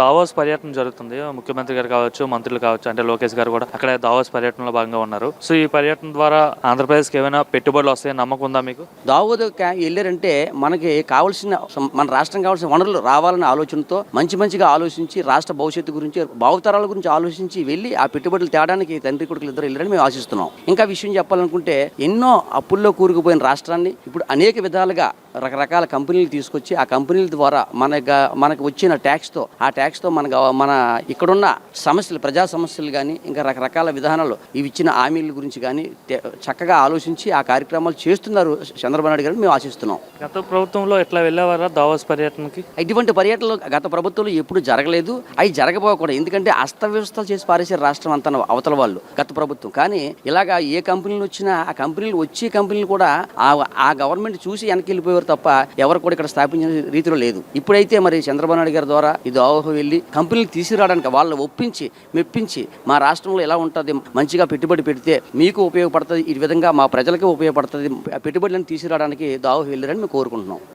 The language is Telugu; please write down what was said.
దావోస్ పర్యటన జరుగుతుంది. ముఖ్యమంత్రి గారు కావచ్చు మంత్రులు కావచ్చు అంటే లోకేష్ గారు కూడా అక్కడ దావోస్ పర్యటనలో భాగంగా ఉన్నారు. సో ఈ పర్యటన ద్వారా ఆంధ్రప్రదేశ్కి ఏమైనా పెట్టుబడులు వస్తాయని నమ్మకం ఉందా మీకు? దావోద్ వెళ్ళారంటే మనకి కావాల్సిన మన రాష్ట్రం కావాల్సిన వనరులు రావాలనే ఆలోచనతో మంచి మంచిగా ఆలోచించి రాష్ట్ర భవిష్యత్తు గురించి భావతరాల గురించి ఆలోచించి వెళ్ళి ఆ పెట్టుబడులు తేడానికి తండ్రి కొడుకులు ఇద్దరు వెళ్ళారని మేము ఆశిస్తున్నాం. ఇంకా విషయం చెప్పాలనుకుంటే ఎన్నో అప్పుల్లో కూరుకుపోయిన రాష్ట్రాన్ని ఇప్పుడు అనేక విధాలుగా రకరకాల కంపెనీలు తీసుకొచ్చి ఆ కంపెనీల ద్వారా మన మనకు వచ్చిన ట్యాక్స్తో ఆ ట్యాక్స్తో మన గవ- మన ఇక్కడున్న సమస్యలు ప్రజా సమస్యలు కానీ ఇంకా రకరకాల విధానాలు ఇవి ఇచ్చిన హామీల గురించి కానీ చక్కగా ఆలోచించి ఆ కార్యక్రమాలు చేస్తున్నారు చంద్రబాబు నాయుడు గారు మేము ఆశిస్తున్నాం. గత ప్రభుత్వంలో ఎట్లా వెళ్ళేవారా దావోస్ పర్యటనకి? ఇటువంటి పర్యటనలు గత ప్రభుత్వంలో ఎప్పుడు జరగలేదు అవి జరగబోకూడదు ఎందుకంటే అస్తవ్యవస్థలు చేసి పారేసారు రాష్ట్రం అంతా అవతల వాళ్ళు గత ప్రభుత్వం. కానీ ఇలాగా ఏ కంపెనీలు వచ్చినా ఆ కంపెనీలు వచ్చే కంపెనీలు కూడా ఆ ఆ గవర్నమెంట్ చూసి వెనక్కి వెళ్ళిపోయారు తప్ప ఎవరు కూడా ఇక్కడ స్థాపించిన రీతిలో లేదు. ఇప్పుడైతే మరి చంద్రబాబు నాయుడు గారి ద్వారా ఇది ఆహో వెళ్ళి కంపెనీలు తీసుకురావడానికి వాళ్ళని ఒప్పించి మెప్పించి మా రాష్ట్రంలో ఎలా ఉంటుంది మంచిగా పెట్టుబడి పెడితే మీకు ఉపయోగపడుతుంది ఈ విధంగా మా ప్రజలకి ఉపయోగపడుతుంది పెట్టుబడులను తీసుకురావడానికి దావు వెళ్ళారని మేము కోరుకుంటున్నాం.